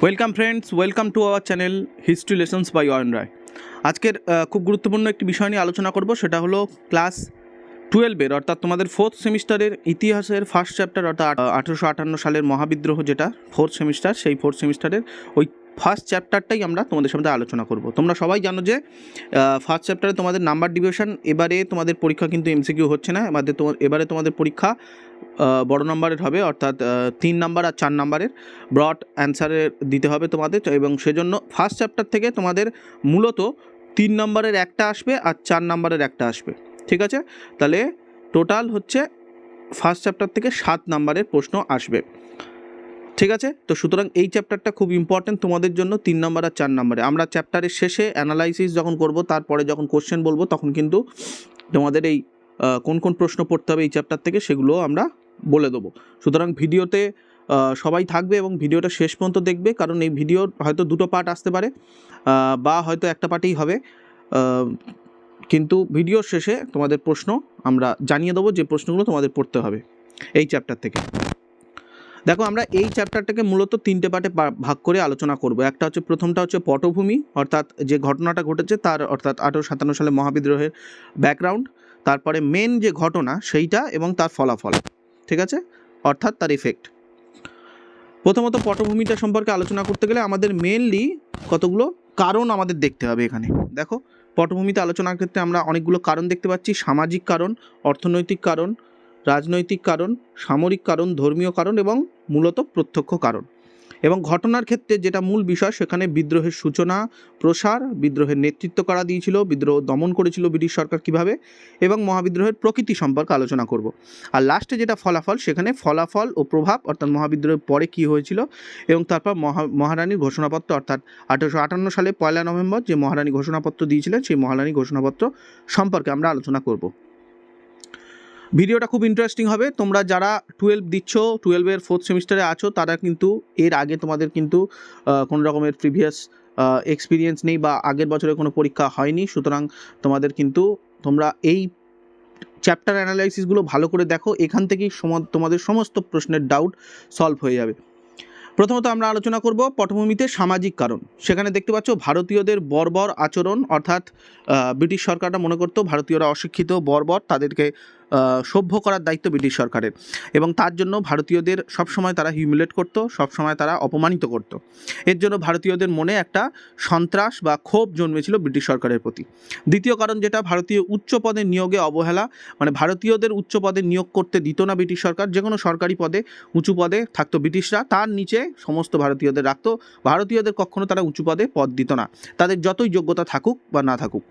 Welcome friends welcome to our channel history lessons by Ayan Roy আজকের খুব গুরুত্বপূর্ণ একটি বিষয় নিয়ে আলোচনা করব, সেটা হলো ক্লাস টুয়েলভের অর্থাৎ তোমাদের ফোর্থ সেমিস্টারের ইতিহাসের ফার্স্ট চ্যাপ্টার অর্থাৎ আঠারোশো আটান্ন সালের মহাবিদ্রোহ যেটা ফোর্থ সেমিস্টার সেই ফোর্থ সেমিস্টারের ওই ফার্স্ট চ্যাপ্টারটাই আমরা তোমাদের সাথে আলোচনা করব। তোমরা সবাই জানো যে ফার্স্ট চ্যাপ্টারে তোমাদের নাম্বার ডিভিশন এবারে তোমাদের পরীক্ষা কিন্তু এমসিকিউ হচ্ছে না, এবারে তোমার এবারে তোমাদের পরীক্ষা বড় নম্বরের হবে, অর্থাৎ তিন নাম্বার আর চার নাম্বারের ব্রড অ্যান্সারের দিতে হবে তোমাদের এবং সেজন্য ফার্স্ট চ্যাপ্টার থেকে তোমাদের মূলত তিন নম্বরের একটা আসবে আর চার নম্বরের একটা আসবে, ঠিক আছে? তাহলে টোটাল হচ্ছে ফার্স্ট চ্যাপ্টার থেকে সাত নাম্বারের প্রশ্ন আসবে। ঠিক আছে? তো সুতরাং এই চ্যাপ্টারটা খুব ইম্পর্টেন্ট তোমাদের জন্য তিন নম্বর আর চার নম্বরে আমরা চ্যাপ্টারের শেষে অ্যানালাইসিস যখন করব, তারপরে যখন কোশ্চেন বলব, তখন কিন্তু তোমাদের এই কোন কোন প্রশ্ন পড়তে হবে এই চ্যাপ্টার থেকে সেগুলো আমরা বলে দেবো। সুতরাং ভিডিওতে সবাই থাকবে এবং ভিডিওটা শেষ পর্যন্ত দেখবে, কারণ এই ভিডিওর হয়তো দুটো পার্ট আসতে পারে বা হয়তো একটা পার্টেই হবে। কিন্তু ভিডিওর শেষে তোমাদের প্রশ্ন আমরা জানিয়ে দেবো, যে প্রশ্নগুলো তোমাদের পড়তে হবে এই চ্যাপ্টার থেকে। দেখো, আমরা এই চ্যাপ্টারটাকে মূলত তিনটে পার্টে ভাগ করে আলোচনা করব। একটা হচ্ছে প্রথমটা হচ্ছে পটভূমি, অর্থাৎ যে ঘটনাটা ঘটেছে তার, অর্থাৎ আঠেরো সাতান্ন সালে মহাবিদ্রোহের ব্যাকগ্রাউন্ড তারপরে মেন যে ঘটনা সেইটা এবং তার ফলাফল, ঠিক আছে? অর্থাৎ তার এফেক্ট প্রথমত পটভূমিটা সম্পর্কে আলোচনা করতে গেলে আমাদের মেনলি কতগুলো কারণ আমাদের দেখতে হবে এখানে। দেখো, পটভূমিতে আলোচনার ক্ষেত্রে আমরা অনেকগুলো কারণ দেখতে পাচ্ছি, সামাজিক কারণ, অর্থনৈতিক কারণ রাজনৈতিক কারণ, সামরিক কারণ, ধর্মীয় কারণ এবং মূলত প্রত্যক্ষ কারণ। এবং ঘটনার ক্ষেত্রে যেটা মূল বিষয়, সেখানে বিদ্রোহের সূচনা, প্রসার, বিদ্রোহের নেতৃত্ব করা দিয়েছিল, বিদ্রোহ দমন করেছিল ব্রিটিশ সরকার কীভাবে, এবং মহাবিদ্রোহের প্রকৃতি সম্পর্কে আলোচনা করব। আর লাস্টে যেটা ফলাফল, সেখানে ফলাফল ও প্রভাব, অর্থাৎ মহাবিদ্রোহের পরে কী হয়েছিল, এবং তারপর মহা, মহারানীর ঘোষণাপত্র, অর্থাৎ আঠেরোশো আটান্ন সালে পয়লা নভেম্বর যে মহারানী ঘোষণাপত্র দিয়েছিলেন, সেই মহারানী ঘোষণাপত্র সম্পর্কে আমরা আলোচনা করব। ভিডিওটা খুব ইন্টারেস্টিং হবে। তোমরা যারা টুয়েলভ দিচ্ছ টুয়েলভের ফোর্থ সেমিস্টারে আছো, তারা কিন্তু এর আগে তোমাদের কিন্তু কোনো রকমের প্রিভিয়াস এক্সপিরিয়েন্স নেই বা আগের বছরে কোনো পরীক্ষা হয়নি। সুতরাং তোমাদের কিন্তু তোমরা এই চ্যাপ্টার অ্যানালাইসিসগুলো ভালো করে দেখো। এখান থেকেই তোমাদের সমস্ত প্রশ্নের ডাউট সলভ হয়ে যাবে। প্রথমত আমরা আলোচনা করব পটভূমিতে সামাজিক কারণ। সেখানে দেখতে পাচ্ছ ভারতীয়দের বর্বর আচরণ, অর্থাৎ ব্রিটিশ সরকারটা মনে করতো ভারতীয়রা অশিক্ষিত, বর্বর, তাদেরকে সভ্য করার দায়িত্ব ব্রিটিশ সরকারের। এবং তার জন্য ভারতীয়দের সবসময় তারা হিউমিলেট করত, সবসময় তারা অপমানিত করত। এর জন্য ভারতীয়দের মনে একটা সন্ত্রাস বা ক্ষোভ জন্মেছিল ব্রিটিশ সরকারের প্রতি। দ্বিতীয় কারণ যেটা, ভারতীয় উচ্চ পদে নিয়োগে অবহেলা মানে ভারতীয়দের উচ্চ পদে নিয়োগ করতে দিত না ব্রিটিশ সরকার, যে কোনো সরকারি পদে, উঁচু পদে থাকতো ব্রিটিশরা, তার নিচে সমস্ত ভারতীয়দের রাখতো। ভারতীয়দের কখনো তারা উঁচু পদে পদ দিত না। তাদের যতই যোগ্যতা থাকুক বা না থাকুক।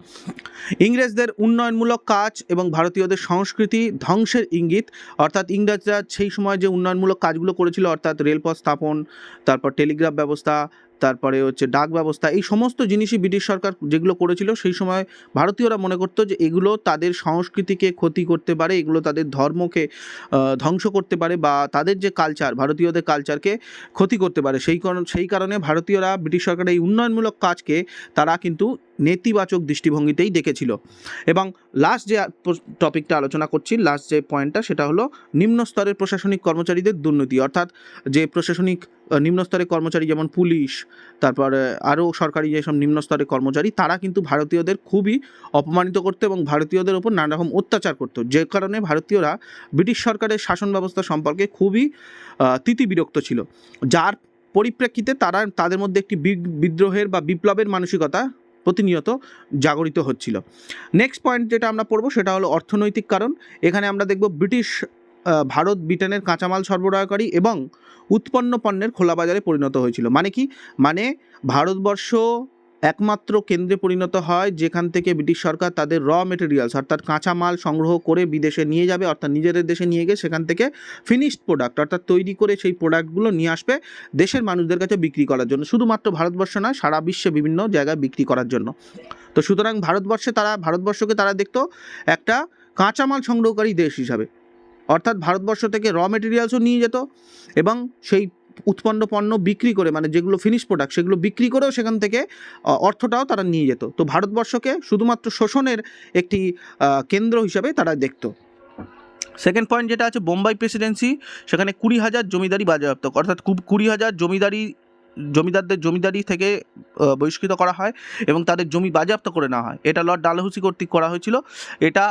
ইংরেজদের উন্নয়নমূলক কাজ এবং ভারতীয়দের সংস্কৃতি ধ্বংসের ইঙ্গিত। অর্থাৎ ইংরেজরা সেই সময় যে উন্নয়নমূলক কাজগুলো করেছিল, অর্থাৎ রেলপথ স্থাপন, তারপর টেলিগ্রাফ ব্যবস্থা, তারপরে হচ্ছে ডাক ব্যবস্থা, এই সমস্ত জিনিসই ব্রিটিশ সরকার যেগুলো করেছিল, সেই সময় ভারতীয়রা মনে করতো যে এগুলো তাদের সংস্কৃতিকে ক্ষতি করতে পারে, এগুলো তাদের ধর্মকে ধ্বংস করতে পারে বা তাদের যে কালচার ভারতীয়দের কালচারকে ক্ষতি করতে পারে। সেই কারণ, সেই কারণে ভারতীয়রা ব্রিটিশ সরকারের এই উন্নয়নমূলক কাজকে তারা কিন্তু নেতিবাচক দৃষ্টিভঙ্গিতেই দেখেছিল। এবং লাস্ট যে টপিকটা আলোচনা করছি লাস্ট যে পয়েন্টটা সেটা হলো নিম্ন স্তরের প্রশাসনিক কর্মচারীদের দুর্নীতি। অর্থাৎ যে প্রশাসনিক আহ, নিম্ন স্তরের কর্মচারী যেমন পুলিশ তারপর আরও সরকারি যেসব নিম্ন স্তরের কর্মচারী তারা কিন্তু ভারতীয়দের খুবই অপমানিত করতো এবং ভারতীয়দের ওপর নানা রকম অত্যাচার করতো। যে কারণে ভারতীয়রা ব্রিটিশ সরকারের শাসন ব্যবস্থা সম্পর্কে খুবই আহ, তিতিবিরক্ত ছিল। যার পরিপ্রেক্ষিতে তারা তাদের মধ্যে একটি বিদ্রোহের বা বিপ্লবের মানসিকতা প্রতিনিয়ত জাগরিত হচ্ছিল। নেক্সট পয়েন্ট যেটা আমরা পড়ব সেটা হলো অর্থনৈতিক কারণ। এখানে আমরা দেখব ব্রিটিশ ভারত, ব্রিটেনের কাঁচামাল সরবরাহকারী এবং উৎপন্ন পণ্যের খোলা বাজারে পরিণত হয়েছিল। মানে কি? মানে ভারতবর্ষ একমাত্র কেন্দ্রে পরিণত হয়, যেখান থেকে ব্রিটিশ সরকার তাদের র মেটেরিয়ালস অর্থাৎ কাঁচামাল সংগ্রহ করে বিদেশে নিয়ে যাবে, অর্থাৎ নিজেদের দেশে নিয়ে গিয়ে সেখান থেকে ফিনিশড প্রোডাক্ট অর্থাৎ তৈরি করে সেই প্রোডাক্টগুলো নিয়ে আসবে দেশের মানুষদের কাছে বিক্রি করার জন্য, শুধুমাত্র ভারতবর্ষ নয়, সারা বিশ্বে বিভিন্ন জায়গায় বিক্রি করার জন্য। তো সুতরাং ভারতবর্ষে তারা, ভারতবর্ষকে তারা দেখতো একটা কাঁচামাল সংগ্রহকারী দেশ হিসাবে, অর্থাৎ ভারতবর্ষ থেকে র মেটেরিয়ালসও নিয়ে যেত এবং সেই উৎপন্ন পণ্য বিক্রি করে মানে যেগুলো ফিনিশ প্রোডাক্ট সেগুলো বিক্রি করেও সেখান থেকে অর্থটাও তারা নিয়ে যেত। তো ভারতবর্ষকে শুধুমাত্র শোষণের একটি কেন্দ্র হিসাবে তারা দেখত। সেকেন্ড পয়েন্ট যেটা আছে বোম্বাই প্রেসিডেন্সি সেখানে কুড়ি হাজার জমিদারি বাজেয়াপ্ত অর্থাৎ কুড়ি হাজার জমিদারি, জমিদারদের জমিদারি থেকে বহিষ্কৃত করা হয় এবং তাদের জমি বাজেয়াপ্ত করে নেওয়া হয়। এটা লর্ড ডালহৌসি কর্তৃক করা হয়েছিল। এটা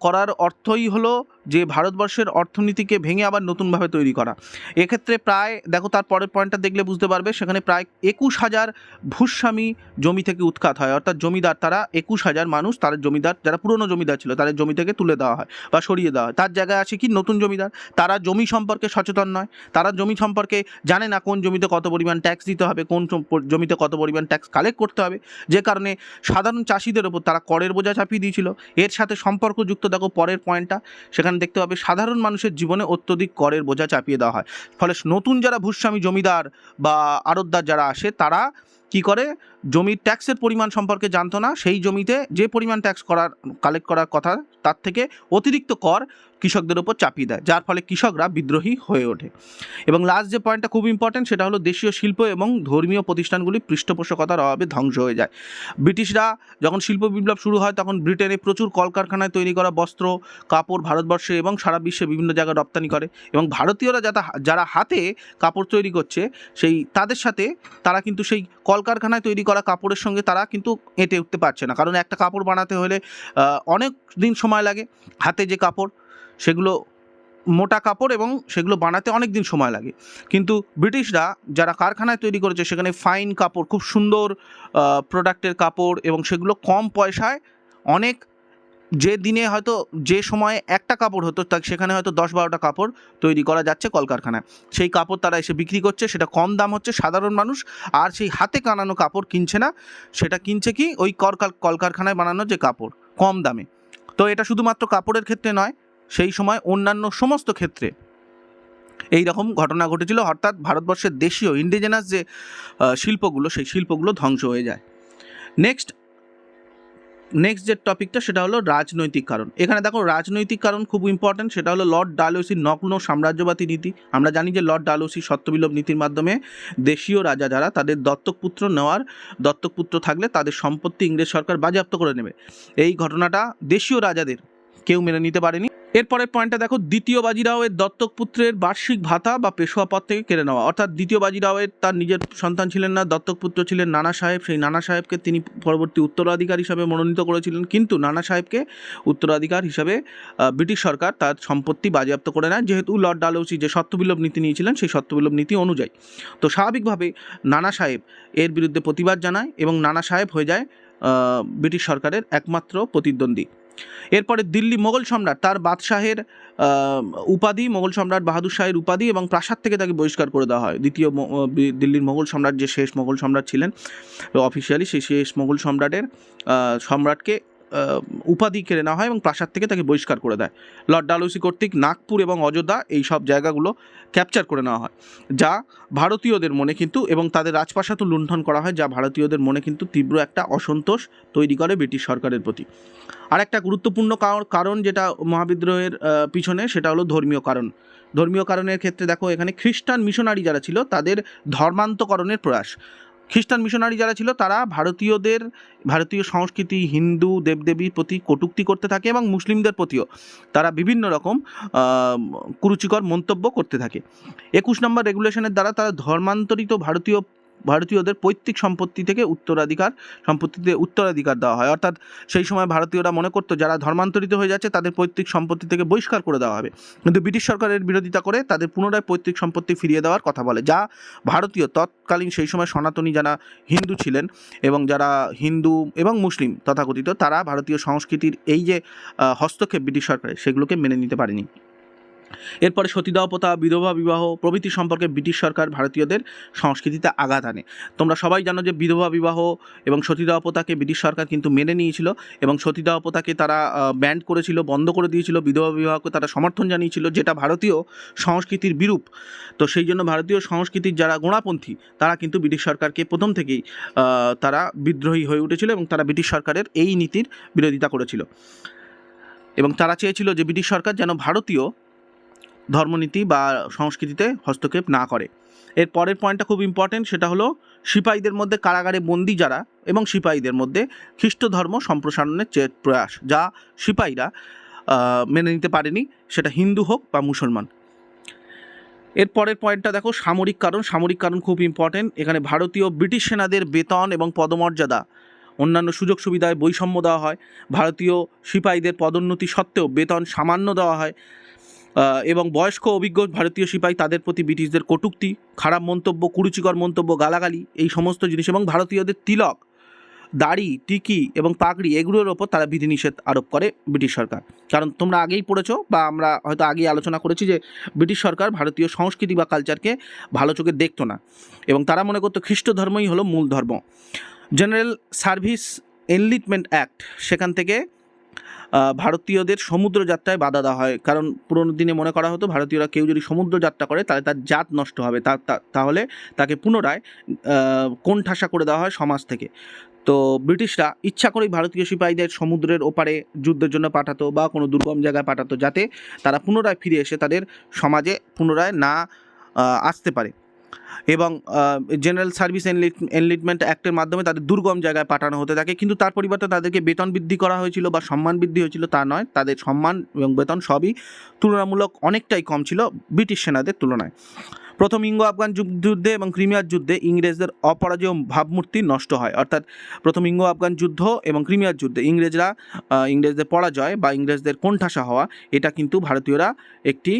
করার অর্থই হলো যে ভারতবর্ষের অর্থনীতিকে ভেঙে আবার নতুনভাবে তৈরি করা। এক্ষেত্রে প্রায়, দেখো তার পরের পয়েন্টটা দেখলে বুঝতে পারবে, সেখানে প্রায় একুশ হাজার ভূস্বামী জমি থেকে উৎখাত হয়। অর্থাৎ জমিদার তারা একুশ হাজার মানুষ, তার জমিদার, যারা পুরনো জমিদার ছিল, তাদের জমি থেকে তুলে দেওয়া হয় বা সরিয়ে দেওয়া হয়। তার জায়গায় আছে কি? নতুন জমিদার। তারা জমি সম্পর্কে সচেতন নয়। তারা জমি সম্পর্কে জানে না কোন জমিতে কত পরিমাণ ট্যাক্স দিতে হবে, কোন জমিতে কত পরিমাণ ট্যাক্স কালেক্ট করতে হবে। যে কারণে সাধারণ চাষিদের ওপর তারা করের বোঝা চাপিয়ে দিয়েছিল। এর সাথে সম্পর্কযুক্ত, দেখো পরের পয়েন্টটা সেখানে দেখতে পাবে সাধারণ মানুষের জীবনে অত্যধিক করের বোঝা চাপিয়ে দেওয়া হয়। ফলে নতুন যারা ভূস্বামী জমিদার বা আড়তদার যারা আসে, তারা কি করে? জমির ট্যাক্সের পরিমাণ সম্পর্কে জানতো না, সেই জমিতে যে পরিমাণ ট্যাক্স করার কালেক্ট করার কথা, তার থেকে অতিরিক্ত কর কৃষকদের ওপর চাপিয়ে দেয়, যার ফলে কৃষকরা বিদ্রোহী হয়ে ওঠে। এবং লাস্ট যে পয়েন্টটা খুব ইম্পর্টেন্ট সেটা হলো দেশীয় শিল্প এবং ধর্মীয় প্রতিষ্ঠানগুলি পৃষ্ঠপোষকতার অভাবে ধ্বংস হয়ে যায়। ব্রিটিশরা যখন শিল্প বিপ্লব শুরু হয়, তখন ব্রিটেনে প্রচুর কলকারখানায় তৈরি করা বস্ত্র, কাপড় ভারতবর্ষে এবং সারা বিশ্বে বিভিন্ন জায়গায় রপ্তানি করে। এবং ভারতীয়রা যারা যারা হাতে কাপড় তৈরি করছে, সেই, তাদের সাথে তারা কিন্তু সেই কলকারখানায় তৈরি করা কাপড়ের সঙ্গে তারা কিন্তু এঁটে উঠতে পারছে না। কারণ একটা কাপড় বানাতে হলে অনেক দিন সময় লাগে হাতে যে কাপড় সেগুলো মোটা কাপড় এবং সেগুলো বানাতে অনেক দিন সময় লাগে। কিন্তু ব্রিটিশরা যারা কারখানায় তৈরি করেছে, সেখানে ফাইন কাপড়, খুব সুন্দর প্রোডাক্টের কাপড় এবং সেগুলো কম পয়সায় অনেক যে দিনে হয়তো যে সময়ে একটা কাপড় হতো তা সেখানে হয়তো দশ বারোটা কাপড় তৈরি করা যাচ্ছে কলকারখানায়। সেই কাপড় তারা এসে বিক্রি করছে, সেটা কম দাম হচ্ছে, সাধারণ মানুষ আর সেই হাতে কানানো কাপড় কিনছে না, সেটা কিনছে কি ওই কলকার, কলকারখানায় বানানো যে কাপড়, কম দামে। তো এটা শুধুমাত্র কাপড়ের ক্ষেত্রে নয় সেই সময় অন্যান্য সমস্ত ক্ষেত্রে। এই রকম ঘটনা ঘটেছিল, অর্থাৎ ভারতবর্ষের দেশীয় ইন্ডিজেনাস যে শিল্পগুলো, সেই শিল্পগুলো ধ্বংস হয়ে যায়। নেক্সট নেক্সট যে টপিকটা সেটা হলো রাজনৈতিক কারণ। এখানে দেখো, রাজনৈতিক কারণ খুব ইম্পর্ট্যান্ট সেটা হলো লর্ড ডালহৌসির নগ্ন সাম্রাজ্যবাদী নীতি। আমরা জানি যে লর্ড ডালহৌসি সত্যবিলোপ নীতির মাধ্যমে দেশীয় রাজা যারা, তাদের দত্তক পুত্র নেওয়ার, দত্তক পুত্র থাকলে তাদের সম্পত্তি ইংরেজ সরকার বাজেয়াপ্ত করে নেবে। এই ঘটনাটা দেশীয় রাজাদের কেউ মেনে নিতে পারেনি। এরপরের পয়েন্টটা দেখো দ্বিতীয় বাজিরাওয়ের দত্তক পুত্রের বার্ষিক ভাতা বা পেশোয়া পদ থেকে কেড়ে নেওয়া। অর্থাৎ দ্বিতীয় বাজিরাওয়ের তার নিজের সন্তান ছিলেন না, দত্তক পুত্র ছিলেন নানা সাহেব। সেই নানা সাহেবকে তিনি পরবর্তী উত্তরাধিকার হিসাবে মনোনীত করেছিলেন। কিন্তু নানা সাহেবকে উত্তরাধিকার হিসাবে ব্রিটিশ সরকার তার সম্পত্তি বাজেয়াপ্ত করে নেয়। যেহেতু লর্ড ডালহৌসি যে সত্যবিলোপ নীতি নিয়েছিলেন, সেই সত্যবিলোপ নীতি অনুযায়ী। তো স্বাভাবিকভাবে নানা সাহেব এর বিরুদ্ধে প্রতিবাদ জানায় এবং নানা সাহেব হয়ে যায় ব্রিটিশ সরকারের একমাত্র প্রতিদ্বন্দ্বী। এরপরে দিল্লি মোগল সম্রাট, তার বাদশাহের উপাধি, মোগল সম্রাট বাহাদুর শাহের উপাধি এবং প্রাসাদ থেকে তাকে বহিষ্কার করে দেওয়া হয়। দ্বিতীয় দিল্লির মোগল সম্রাট যে শেষ মোগল সম্রাট ছিলেন অফিসিয়ালি সেই শেষ মোগল সম্রাটের সম্রাটকে উপাধি কেড়ে নেওয়া হয় এবং প্রাসাদ থেকে তাকে বহিষ্কার করে দেয়। লর্ড ডালহৌসি কর্তৃক নাগপুর এবং অযোধ্যা এই সব জায়গাগুলো ক্যাপচার করে নেওয়া হয়, যা ভারতীয়দের মনে কিন্তু এবং তাদের রাজপ্রাসাদও লুণ্ঠন করা হয়, যা ভারতীয়দের মনে কিন্তু তীব্র একটা অসন্তোষ তৈরি করে ব্রিটিশ সরকারের প্রতি। আর একটা গুরুত্বপূর্ণ কারণ- কারণ যেটা মহাবিদ্রোহের পিছনে সেটা হলো ধর্মীয় কারণ। ধর্মীয় কারণের ক্ষেত্রে দেখো, এখানে খ্রিস্টান মিশনারি যারা ছিল, তাদের ধর্মান্তকরণের প্রয়াস। খ্রিস্টান মিশনারি যারা ছিল, তারা ভারতীয়দের, ভারতীয় সংস্কৃতি, হিন্দু দেবদেবীর প্রতি কটুক্তি করতে থাকে এবং মুসলিমদের প্রতিও তারা বিভিন্ন রকম কুরুচিকর মন্তব্য করতে থাকে। একুশ নম্বর রেগুলেশনের দ্বারা তারা ধর্মান্তরিত ভারতীয় ভারতীয়দের পৈতৃক সম্পত্তি থেকে উত্তরাধিকার, সম্পত্তিতে উত্তরাধিকার দেওয়া হয়। অর্থাৎ সেই সময় ভারতীয়রা মনে করতো যারা ধর্মান্তরিত হয়ে যাচ্ছে তাদের পৈতৃক সম্পত্তি থেকে বহিষ্কার করে দেওয়া হবে। কিন্তু ব্রিটিশ সরকারের বিরোধিতা করে তাদের পুনরায় পৈতৃক সম্পত্তি ফিরিয়ে দেওয়ার কথা বলে, যা ভারতীয় তৎকালীন সেই সময় সনাতনী যারা হিন্দু ছিলেন এবং যারা হিন্দু এবং মুসলিম তথাকথিত, তারা ভারতীয় সংস্কৃতির এই যে হস্তক্ষেপ ব্রিটিশ সরকারের, সেগুলোকে মেনে নিতে পারেনি। এরপরে সতীদাহ প্রথা বিধবা বিবাহ, প্রভৃতি সম্পর্কে ব্রিটিশ সরকার ভারতীয়দের সংস্কৃতিতে আঘাত আনে। তোমরা সবাই জানো যে বিধবা বিবাহ এবং সতীদাহ প্রথাকে ব্রিটিশ সরকার কিন্তু মেনে নিয়েছিল এবং সতীদাহ প্রথাকে তারা ব্যান্ড করেছিল, বন্ধ করে দিয়েছিল, বিধবা বিবাহকে তারা সমর্থন জানিয়েছিল, যেটা ভারতীয় সংস্কৃতির বিরূপ। তো সেই জন্য ভারতীয় সংস্কৃতির যারা গোড়াপন্থী তারা কিন্তু ব্রিটিশ সরকারকে প্রথম থেকেই তারা বিদ্রোহী হয়ে উঠেছিল এবং তারা ব্রিটিশ সরকারের এই নীতির বিরোধিতা করেছিল। এবং তারা চেয়েছিল যে ব্রিটিশ সরকার যেন ভারতীয় ধর্মনীতি বা সংস্কৃতিতে হস্তক্ষেপ না করে। এর পরের পয়েন্টটা খুব ইম্পর্টেন্ট সেটা হলো সিপাহীদের মধ্যে কারাগারে বন্দি যারা এবং সিপাহীদের মধ্যে খ্রিস্ট ধর্ম সম্প্রসারণের প্রয়াস, যা সিপাহীরা মেনে নিতে পারেনি, সেটা হিন্দু হোক বা মুসলমান। এর পরের পয়েন্টটা দেখো, সামরিক কারণ। সামরিক কারণ খুব ইম্পর্টেন্ট এখানে ভারতীয় ব্রিটিশ সেনাদের বেতন এবং পদমর্যাদা, অন্যান্য সুযোগ সুবিধায় বৈষম্য দেওয়া হয়। ভারতীয় সিপাহীদের পদোন্নতি সত্ত্বেও বেতন সামান্য দেওয়া হয়। এবং বয়স্ক অভিজ্ঞ ভারতীয় সিপাহী তাদের প্রতি ব্রিটিশদের কটূক্তি, খারাপ মন্তব্য, কুরুচিকর মন্তব্য, গালাগালি, এই সমস্ত জিনিস এবং ভারতীয়দের তিলক, দাড়ি, টিকি এবং পাগড়ি এগুলোর ওপর তারা বিধিনিষেধ আরোপ করে ব্রিটিশ সরকার। কারণ তোমরা আগেই পড়েছো বা আমরা হয়তো আগেই আলোচনা করেছি যে ব্রিটিশ সরকার ভারতীয় সংস্কৃতি বা কালচারকে ভালো চোখে দেখতো না এবং তারা মনে করতো খ্রিস্ট ধর্মই হলো মূল ধর্ম। জেনারেল সার্ভিস এনলিটমেন্ট অ্যাক্ট সেখান থেকে ভারতীয়দের সমুদ্র যাত্রায় বাধা দেওয়া হয়। কারণ পুরোনো দিনে মনে করা হতো, ভারতীয়রা কেউ যদি সমুদ্র যাত্রা করে, তাহলে তার জাত নষ্ট হবে। তা তাহলে তাকে পুনরায় কোণঠাসা করে দেওয়া হয় সমাজ থেকে। তো ব্রিটিশরা ইচ্ছা করেই ভারতীয় সিপাহীদের সমুদ্রের ওপারে যুদ্ধের জন্য পাঠাতো বা কোনো দুর্গম জায়গায় পাঠাতো, যাতে তারা পুনরায় ফিরে এসে তাদের সমাজে পুনরায় না আসতে পারে। এবং জেনারেল সার্ভিস এনলিটমেন্ট অ্যাক্টের মাধ্যমে তাদের দুর্গম জায়গায় পাঠানো হতে থাকে। কিন্তু তার পরিবর্তে তাদেরকে বেতন বৃদ্ধি করা হয়েছিল বা সম্মান বৃদ্ধি হয়েছিল তা নয়। তাদের সম্মান এবং বেতন সবই তুলনামূলক অনেকটাই কম ছিল ব্রিটিশ সেনাদের তুলনায়। প্রথম ইঙ্গো আফগান যুদ্ধে এবং ক্রিমিয়ার যুদ্ধে ইংরেজদের অপরাজেয় ভাবমূর্তি নষ্ট হয়। অর্থাৎ প্রথম ইঙ্গো আফগান যুদ্ধ এবং ক্রিমিয়ার যুদ্ধে ইংরেজরা ইংরেজদের পরাজয় বা ইংরেজদের কোণঠাসা হওয়া, এটা কিন্তু ভারতীয়রা একটি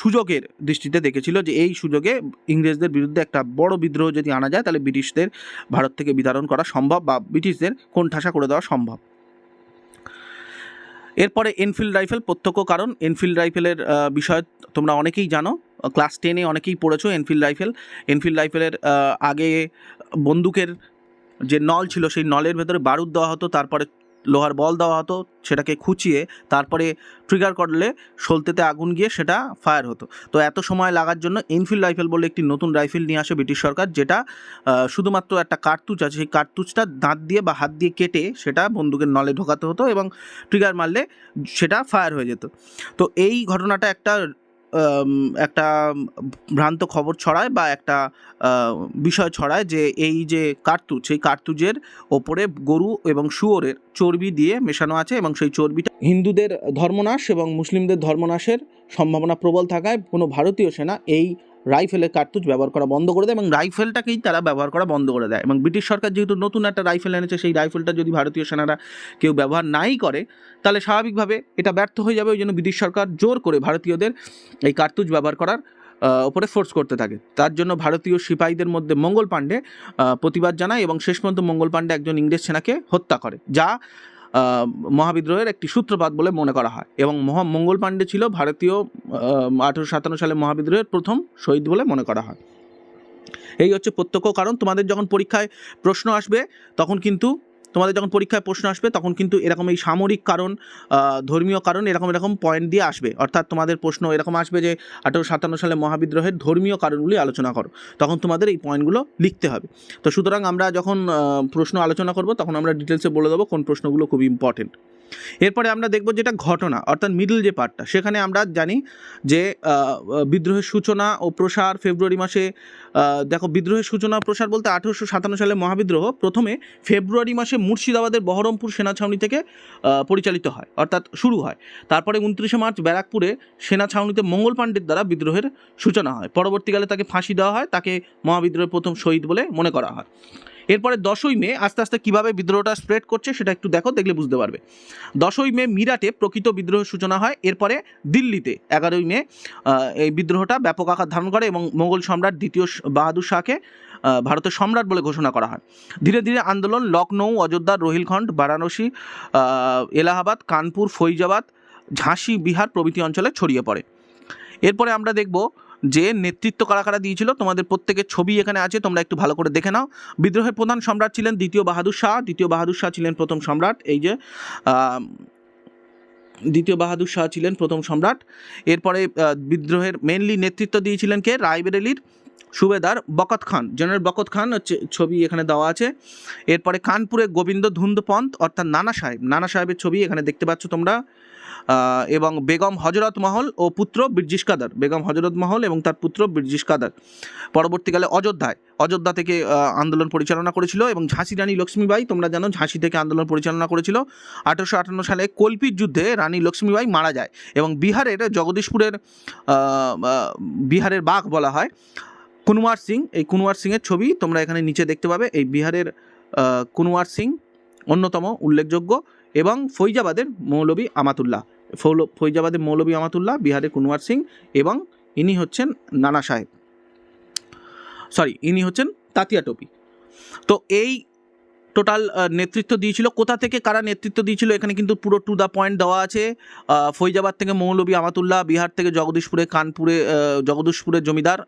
সুযোগের দৃষ্টিতে দেখেছিল যে এই সুযোগে ইংরেজদের বিরুদ্ধে একটা বড় বিদ্রোহ যদি আনা যায়, তাহলে ব্রিটিশদের ভারত থেকে বিতরণ করা সম্ভব বা ব্রিটিশদের কোণঠাসা করে দেওয়া সম্ভব। এরপরে এনফিল্ড রাইফেল প্রত্যক্ষ কারণ। এনফিল্ড রাইফেলের বিষয়ে তোমরা অনেকেই জানো। ক্লাস টেনে অনেকেই পড়েছো এনফিল্ড রাইফেল এনফিল্ড রাইফেলের আগে বন্দুকের যে নল ছিল সেই নলের ভেতরে বারুদ দেওয়া হতো, তারপরে লোহার বল দেওয়া হতো, সেটাকে খুঁচিয়ে তারপরে ট্রিগার করলে সলতেতে আগুন গিয়ে সেটা ফায়ার হতো। তো এত সময় লাগার জন্য এনফিল্ড রাইফেল বলে একটি নতুন রাইফেল নিয়ে আসে ব্রিটিশ সরকার, যেটা শুধুমাত্র একটা কার্তুজ আছে, সেই কার্তুজটা দাঁত দিয়ে বা হাত দিয়ে কেটে সেটা বন্দুকের নলে ঢোকাতে হতো এবং ট্রিগার মারলে সেটা ফায়ার হয়ে যেত। তো এই ঘটনাটা একটা একটা ভ্রান্ত খবর ছড়ায় বা একটা বিষয় ছড়ায় যে এই যে কার্তুজ, সেই কার্তুজের ওপরে গরু এবং শুয়োরের চর্বি দিয়ে মেশানো আছে এবং সেই চর্বিটা হিন্দুদের ধর্মনাশ এবং মুসলিমদের ধর্মনাশের সম্ভাবনা প্রবল থাকায় কোনো ভারতীয় সেনা এই রাইফেলের কার্তুজ ব্যবহার করা বন্ধ করে দেয় এবং রাইফেলটাকেই তারা ব্যবহার করা বন্ধ করে দেয়। এবং ব্রিটিশ সরকার যেহেতু নতুন একটা রাইফেল এনেছে, সেই রাইফেলটা যদি ভারতীয় সেনারা কেউ ব্যবহার নাই করে, তাহলে স্বাভাবিকভাবে এটা ব্যর্থ হয়ে যাবে। ওই জন্য ব্রিটিশ সরকার জোর করে ভারতীয়দের এই কার্তুজ ব্যবহার করার ওপরে ফোর্স করতে থাকে। তার জন্য ভারতীয় সিপাহীদের মধ্যে মঙ্গল পাণ্ডে প্রতিবাদ জানায় এবং শেষ পর্যন্ত মঙ্গল পাণ্ডে একজন ইংরেজ সেনাকে হত্যা করে, যা মহাবিদ্রোহের একটি সূত্রপাত বলে মনে করা হয় এবং মহা মঙ্গল পাণ্ডে ছিল ভারতীয় আঠেরোশো সাতান্ন সালে মহাবিদ্রোহের প্রথম শহীদ বলে মনে করা হয়। এই হচ্ছে প্রত্যক্ষ কারণ। তোমাদের যখন পরীক্ষায় প্রশ্ন আসবে, তখন কিন্তু তোমাদের যখন পরীক্ষায় প্রশ্ন আসবে, তখন কিন্তু এরকম এই সামরিক কারণ ধর্মীয় কারণ এরকম এরকম পয়েন্ট দিয়ে আসবে। অর্থাৎ তোমাদের প্রশ্ন এরকম আসবে যে, আঠেরোশো সাতান্ন সালে মহাবিদ্রোহের ধর্মীয় কারণগুলি আলোচনা করো। তখন তোমাদের এই পয়েন্টগুলো লিখতে হবে। তো সুতরাং আমরা যখন প্রশ্ন আলোচনা করব, তখন আমরা ডিটেলসে বলে দেবো কোন প্রশ্নগুলো খুব ইম্পর্টেন্ট এরপরে আমরা দেখব যেটা ঘটনা, অর্থাৎ মিডল যে পার্টটা সেখানে আমরা জানি যে বিদ্রোহের সূচনা ও প্রসার ফেব্রুয়ারি মাসে দেখো, বিদ্রোহের সূচনা প্রসার বলতে আঠেরোশো সাতান্ন সালে মহাবিদ্রোহ প্রথমে ফেব্রুয়ারি মাসে মুর্শিদাবাদের বহরমপুর সেনা ছাউনি থেকে পরিচালিত হয়, অর্থাৎ শুরু হয়। তারপরে উনত্রিশে মার্চ ব্যারাকপুরে সেনা ছাউনিতে মঙ্গল পাণ্ডের দ্বারা বিদ্রোহের সূচনা হয়। পরবর্তীকালে তাকে ফাঁসি দেওয়া হয়, তাকে মহাবিদ্রোহের প্রথম শহীদ বলে মনে করা হয়। এরপরে দশই মে আস্তে আস্তে কীভাবে বিদ্রোহটা স্প্রেড করছে সেটা একটু দেখো, দেখলে বুঝতে পারবে। দশই মে মিরাটে প্রকৃত বিদ্রোহের সূচনা হয়, এরপরে দিল্লিতে এগারোই মে এই বিদ্রোহটা ব্যাপক আকার ধারণ করে এবং মোগল সম্রাট দ্বিতীয় বাহাদুর শাহকে ভারতের সম্রাট বলে ঘোষণা করা হয়। ধীরে ধীরে আন্দোলন লখনৌ অযোধ্যা, রোহিলখণ্ড, বারাণসী এলাহাবাদ, কানপুর, ফৈজাবাদ, ঝাঁসি, বিহার প্রভৃতি অঞ্চলে ছড়িয়ে পড়ে। এরপরে আমরা দেখব যে নেতৃত্ব কারা কারা দিয়েছিল, তোমাদের প্রত্যেকের ছবি এখানে আছে, তোমরা একটু ভালো করে দেখে নাও। বিদ্রোহের প্রধান সম্রাট ছিলেন দ্বিতীয় বাহাদুর শাহ। দ্বিতীয় বাহাদুর শাহ ছিলেন প্রথম সম্রাট, এই যে দ্বিতীয় বাহাদুর শাহ ছিলেন প্রথম সম্রাট। এরপরে বিদ্রোহের মেনলি নেতৃত্ব দিয়েছিলেন কে? রায়বেরেলির সুবেদার বকত খান। জেনারেল বকত খান হচ্ছে, ছবি এখানে দেওয়া আছে। এরপরে কানপুরে গোবিন্দ ধুন্দ পন্থ অর্থাৎ নানা সাহেব। নানা সাহেবের ছবি এখানে দেখতে পাচ্ছ তোমরা। এবং বেগম হজরত মহল ও পুত্র বীরজিস কাদার। বেগম হজরত মহল এবং তার পুত্র বীরজিস কাদার। পরবর্তীকালে অযোধ্যায়। অযোধ্যা থেকে আন্দোলন পরিচালনা করেছিল এবং ঝাঁসি রানী লক্ষ্মীবাই, তোমরা জানো, ঝাঁসি থেকে আন্দোলন পরিচালনা করেছিল। আঠারোশো আটান্ন সালে কল্পির যুদ্ধে রানী লক্ষ্মীবাই মারা যায় এবং বিহারের জগদীশপুরের বিহারের বাঘ বলা হয়। কুনওয়ার সিং, এই কুনওয়ার সিংয়ের ছবি তোমরা এখানে নিচে দেখতে পাবে। এই বিহারের কুনওয়ার সিং অন্যতম উল্লেখযোগ্য। এবং ফৈজাবাদের মৌলবী আমাতুল্লাহ। ফৈজাবাদের মৌলবী আমাতুল্লাহ বিহারের কুনওয়ার সিং এবং ইনি হচ্ছেন নানা সাহেব। সরি ইনি হচ্ছেন তাতিয়া টপি। তো এই টোটাল নেতৃত্ব দিয়েছিল। কোথা থেকে কারা নেতৃত্ব দিয়েছিল? এখানে কিন্তু পুরো টু দ্য পয়েন্ট দেওয়া আছে। ফৈজাবাদ থেকে মৌলবী আমাতুল্লাহ, বিহার থেকে জগদীশপুরে কানপুরে জগদীশপুরের জমিদার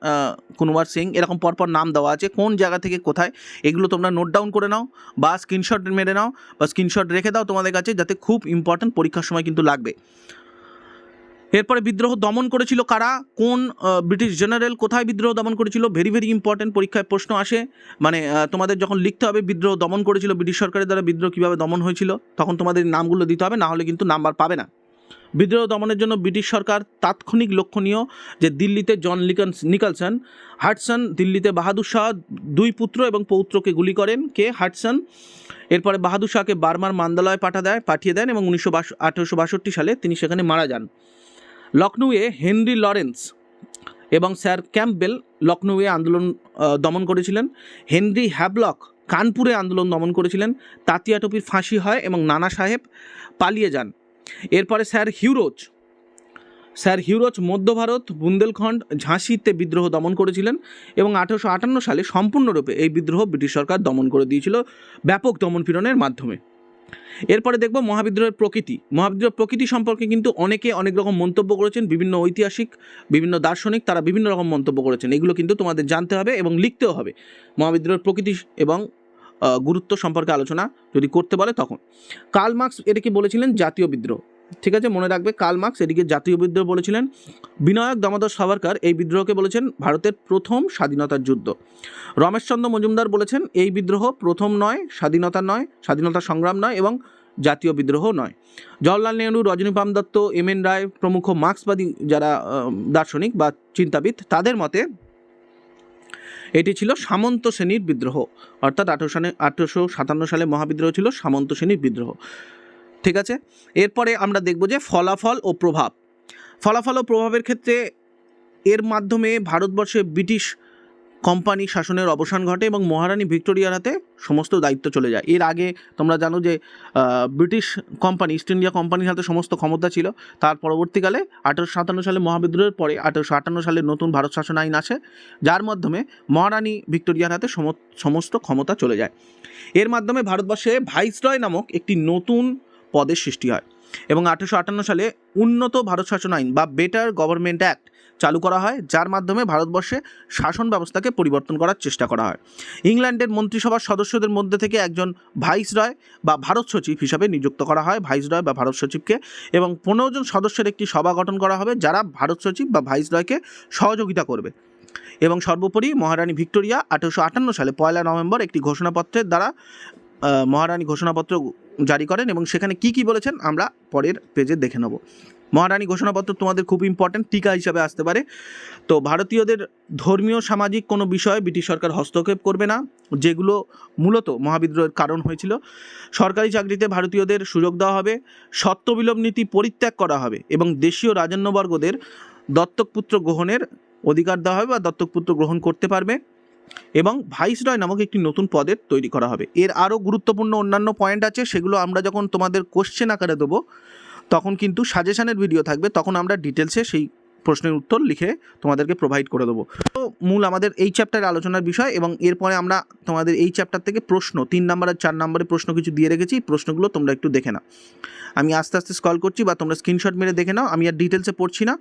কুনওয়ার সিং। এরকম পরপর নাম দেওয়া আছে। কোন জায়গা থেকে কোথায়? এগুলো তোমরা নোট ডাউন করে নাও বা স্ক্রিনশট মেরে নাও বা স্ক্রিনশট রেখে দাও তোমাদের কাছে, যাতে খুব ইম্পর্ট্যান্ট পরীক্ষার সময় কিন্তু লাগবে। এরপরে বিদ্রোহ দমন করেছিল কারা? কোন ব্রিটিশ জেনারেল কোথায় বিদ্রোহ দমন করেছিল? ভেরি ভেরি ইম্পর্ট্যান্ট পরীক্ষায় প্রশ্ন আসে। মানে তোমাদের যখন লিখতে হবে বিদ্রোহ দমন করেছিল ব্রিটিশ সরকারের দ্বারা বিদ্রোহ কীভাবে দমন হয়েছিল, তখন তোমাদের নামগুলো দিতে হবে না হলে কিন্তু নাম্বার পাবে না। বিদ্রোহ দমনের জন্য ব্রিটিশ সরকার তাৎক্ষণিক লক্ষণীয় যে দিল্লিতে জন লিকন্স নিকলসন, হাটসন, দিল্লিতে বাহাদুর শাহ দুই পুত্র এবং পৌত্রকে গুলি করেন। কে? হাটসন। এরপরে বাহাদুর শাহকে বার্মার মান্দালয়ে পাঠা দেয়, পাঠিয়ে দেন এবং উনিশশো আঠেরোশো সালে তিনি সেখানে মারা যান। লখনৌয়ে হেনরি লরেন্স এবং স্যার ক্যাম্পবেল লখনৌয়ে আন্দোলন দমন করেছিলেন। হেনরি হ্যাবলক কানপুরে আন্দোলন দমন করেছিলেন। তাতিয়া টপির ফাঁসি হয় এবং নানা সাহেব পালিয়ে যান। এরপরে স্যার হিউরোজ স্যার হিউরোজ মধ্য ভারত বুন্দেলখণ্ড ঝাঁসিতে বিদ্রোহ দমন করেছিলেন এবং আঠেরোশো আটান্ন সালে সম্পূর্ণরূপে এই বিদ্রোহ ব্রিটিশ সরকার দমন করে দিয়েছিল ব্যাপক দমনপীড়নের মাধ্যমে। এরপরে দেখব মহাবিদ্রোহের প্রকৃতি। মহাবিদ্রোহের প্রকৃতি সম্পর্কে কিন্তু অনেকে অনেক রকম মন্তব্য করেছেন, বিভিন্ন ঐতিহাসিক, বিভিন্ন দার্শনিক, তারা বিভিন্ন রকম মন্তব্য করেছেন। এগুলো কিন্তু তোমাদের জানতে হবে এবং লিখতেও হবে। মহাবিদ্রোহের প্রকৃতি এবং গুরুত্ব সম্পর্কে আলোচনা যদি করতে বলে তখন। কার্ল মার্কস এটাকে বলেছিলেন জাতীয় বিদ্রোহ। ঠিক আছে, মনে রাখবে, কার্ল মার্কস এটিকে জাতীয় বিদ্রোহ বলেছিলেন। বিনায়ক দামোদর সাভারকার এই বিদ্রোহকে বলেছেন ভারতের প্রথম স্বাধীনতার যুদ্ধ। রমেশচন্দ্র মজুমদার বলেছেন এই বিদ্রোহ প্রথম নয়, স্বাধীনতা নয়, স্বাধীনতা সংগ্রাম নয় এবং জাতীয় বিদ্রোহ নয়। জওয়াহরলাল নেহরু, রজনীকান্ত দত্ত, এম এন রায় প্রমুখ মার্ক্সবাদী যারা দার্শনিক বা চিন্তাবিদ, তাদের মতে এটি ছিল সামন্ত শ্রেণির বিদ্রোহ। অর্থাৎ আঠেরো সালে, আঠেরোশো সাতান্ন সালে মহাবিদ্রোহ ছিল সামন্ত শ্রেণির বিদ্রোহ। ঠিক আছে? এরপরে আমরা দেখব যে ফলাফল ও প্রভাব। ফলাফল ও প্রভাবের ক্ষেত্রে এর মাধ্যমে ভারতবর্ষে ব্রিটিশ কোম্পানি শাসনের অবসান ঘটে এবং মহারানী ভিক্টোরিয়ার হাতে সমস্ত দায়িত্ব চলে যায়। এর আগে তোমরা জানো যে ব্রিটিশ কোম্পানি, ইস্ট ইন্ডিয়া কোম্পানির হাতে সমস্ত ক্ষমতা ছিল। তার পরবর্তীকালে আঠেরোশো সাতান্ন সালে মহাবিদ্রোহের পরে আঠেরোশো আটান্ন সালে নতুন ভারত শাসন আইন আসে যার মাধ্যমে মহারানী ভিক্টোরিয়ার হাতে সম- সমস্ত ক্ষমতা চলে যায়। এর মাধ্যমে ভারতবর্ষে ভাইসরয় নামক একটি নতুন পদের সৃষ্টি হয়। এবং আঠেরোশো আটান্ন সালে উন্নত ভারত শাসন আইন বা বেটার গভর্নমেন্ট অ্যাক্ট চালু করা হয়, যার মাধ্যমে ভারতবর্ষে শাসন ব্যবস্থাকে পরিবর্তন করার চেষ্টা করা হয়। ইংল্যান্ডের মন্ত্রিসভার সদস্যদের মধ্যে থেকে একজন ভাইসরয় বা ভারত সচিব হিসাবে নিযুক্ত করা হয়, ভাইসরয় বা ভারত সচিবকে। এবং পনেরো জন সদস্যের একটি সভা গঠন করা হবে, যারা ভারত সচিব বা ভাইসরয়কে সহযোগিতা করবে। এবং সর্বোপরি মহারানী ভিক্টোরিয়া আঠেরোশো আটান্ন সালে পয়লা নভেম্বর একটি ঘোষণাপত্রের দ্বারা মহারানী ঘোষণাপত্র জারি করেন এবং সেখানে কি কি বলেছেন আমরা পরের পেজে দেখে নেব। মহারানী, ঘোষণাপত্র তোমাদের খুব ইম্পর্ট্যান্ট টিকা হিসাবে আসতে পারে। তো ভারতীয়দের ধর্মীয়, সামাজিক কোনো বিষয়ে ব্রিটিশ সরকার হস্তক্ষেপ করবে না, যেগুলো মূলত মহাবিদ্রোহের কারণ হয়েছিল। সরকারি চাকরিতে ভারতীয়দের সুযোগ দেওয়া হবে সত্যবিলোপ নীতি পরিত্যাগ করা হবে এবং দেশীয় রাজন্যবর্গদের দত্তকপুত্র গ্রহণের অধিকার দেওয়া হবে বা দত্তকপুত্র গ্রহণ করতে পারবে। এবং ভাইসরয় নামক একটি নতুন পদের তৈরি করা হবে। এর আরও গুরুত্বপূর্ণ অন্যান্য পয়েন্ট আছে, সেগুলো আমরা যখন তোমাদের কোশ্চেন আকারে দেবো, তখন কিন্তু সাজেশানের ভিডিও থাকবে, তখন আমরা ডিটেলসে সেই প্রশ্নের উত্তর লিখে তোমাদেরকে প্রোভাইড করে দেবো। তো মূল আমাদের এই চ্যাপ্টারের আলোচনার বিষয় এবং এরপরে আমরা তোমাদের এই চ্যাপ্টার থেকে প্রশ্ন, তিন নাম্বার আর চার নম্বরে প্রশ্ন কিছু দিয়ে রেখেছি প্রশ্নগুলো তোমরা একটু দেখে নাও। আমি আস্তে আস্তে স্কল করছি বা তোমরা স্ক্রিনশট মেরে দেখে নাও, আমি আর ডিটেলসে পড়ছি না।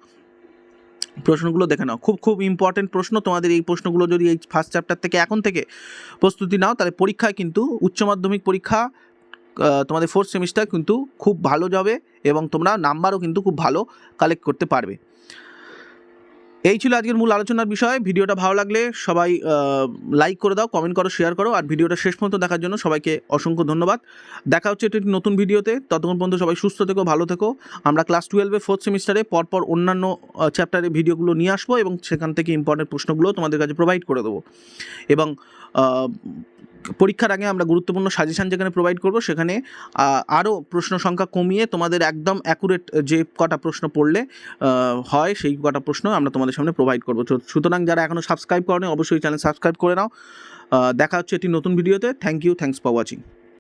প্রশ্নগুলো দেখে নাও। খুব খুব ইম্পর্টেন্ট প্রশ্ন। তোমাদের এই প্রশ্নগুলো যদি এই ফার্স্ট চ্যাপ্টার থেকে এখন থেকে প্রস্তুতি নাও, তাহলে পরীক্ষায় কিন্তু উচ্চ মাধ্যমিক পরীক্ষা তোমাদের ফোর্থ সেমিস্টার কিন্তু খুব ভালো যাবে এবং তোমরা নাম্বারও কিন্তু খুব ভালো কালেক্ট করতে পারবে। এই ছিল আজকের মূল আলোচনার বিষয়। ভিডিওটা ভালো লাগলে সবাই লাইক করে দাও কমেন্ট করো শেয়ার করো, আর ভিডিওটা শেষ পর্যন্ত দেখার জন্য সবাইকে অসংখ্য ধন্যবাদ। দেখা হচ্ছে একটি নতুন ভিডিওতে। ততক্ষণ পর্যন্ত সবাই সুস্থ থেকো, ভালো থেকো। আমরা ক্লাস টুয়েলভে ফোর্থ সেমিস্টারে পরপর অন্যান্য চ্যাপ্টারে ভিডিওগুলো নিয়ে আসব এবং সেখান থেকে ইম্পর্টেন্ট প্রশ্নগুলো তোমাদের কাছে প্রোভাইড করে দেবো। এবং পরীক্ষার আগে আমরা গুরুত্বপূর্ণ সাজেশান যেখানে প্রোভাইড করব, সেখানে আরও প্রশ্ন সংখ্যা কমিয়ে তোমাদের একদম অ্যাকুরেট যে কটা প্রশ্ন পড়লে হয় সেই কটা প্রশ্ন আমরা তোমাদের সামনে প্রোভাইড করব। সুতরাং যারা এখনও সাবস্ক্রাইব করেনি, অবশ্যই চ্যানেল সাবস্ক্রাইব করে নাও। দেখা হচ্ছে একটি নতুন ভিডিওতে thank you thanks for watching